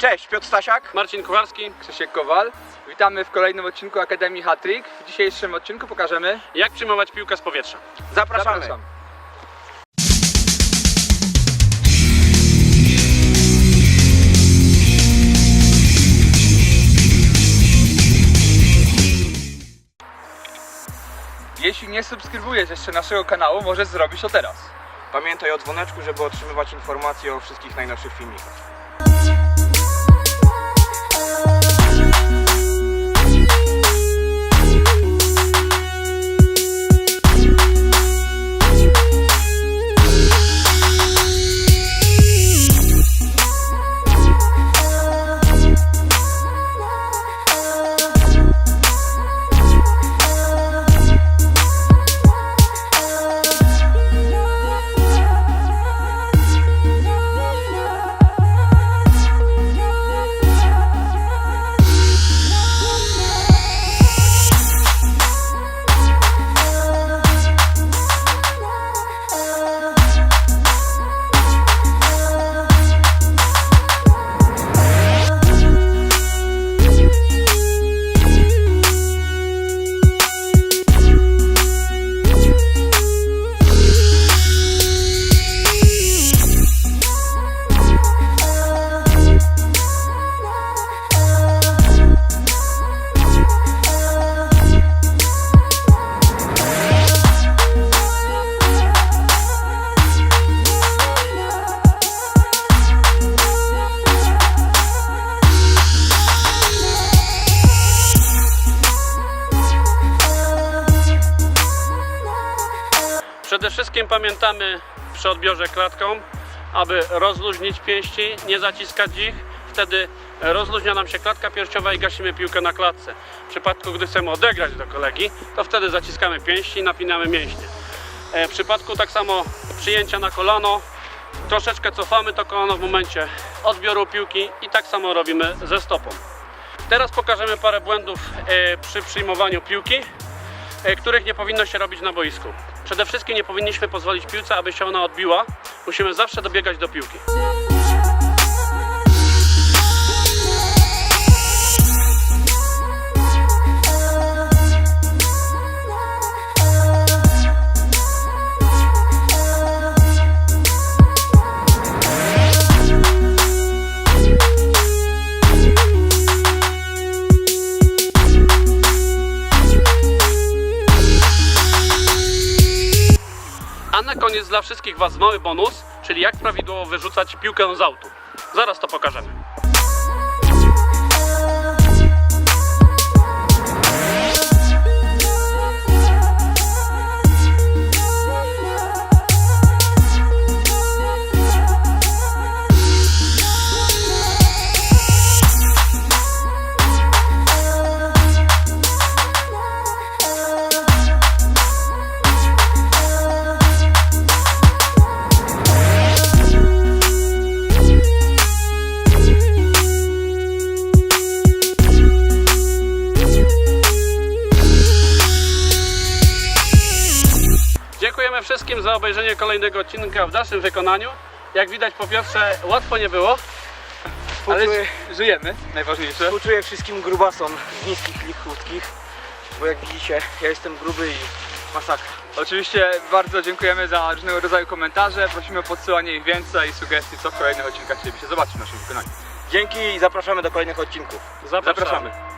Cześć, Piotr Stasiak. Marcin Kucharski. Krzysiek Kowal. Witamy w kolejnym odcinku Akademii Hattrick. W dzisiejszym odcinku pokażemy... Jak przyjmować piłkę z powietrza? Zapraszamy. Zapraszam. Jeśli nie subskrybujesz jeszcze naszego kanału, możesz zrobić to teraz. Pamiętaj o dzwoneczku, żeby otrzymywać informacje o wszystkich najnowszych filmikach. Przede wszystkim pamiętamy przy odbiorze klatką, aby rozluźnić pięści, nie zaciskać ich. Wtedy rozluźnia nam się klatka piersiowa i gasimy piłkę na klatce. W przypadku, gdy chcemy odegrać do kolegi, to wtedy zaciskamy pięści i napinamy mięśnie. E, W przypadku tak samo przyjęcia na kolano, troszeczkę cofamy to kolano w momencie odbioru piłki i tak samo robimy ze stopą. Teraz pokażemy parę błędów e, przy przyjmowaniu piłki e, których nie powinno się robić na boisku. Przede wszystkim nie powinniśmy pozwolić piłce, aby się ona odbiła. Musimy zawsze dobiegać do piłki. Na koniec dla wszystkich Was mały bonus, czyli jak prawidłowo wyrzucać piłkę z autu. Zaraz to pokażemy. Dziękujemy wszystkim za obejrzenie kolejnego odcinka w dalszym wykonaniu. Jak widać po Piotrze łatwo nie było. Ale Współczuję, żyjemy, najważniejsze. współczuję wszystkim grubasom z niskich lig chudkich, bo jak widzicie, ja jestem gruby i masakra. Oczywiście bardzo dziękujemy za różnego rodzaju komentarze. Prosimy o podsyłanie ich więcej i sugestii, co w kolejnych odcinkach chcielibyście zobaczyć w naszym wykonaniu. Dzięki i zapraszamy do kolejnych odcinków. Zapraszamy.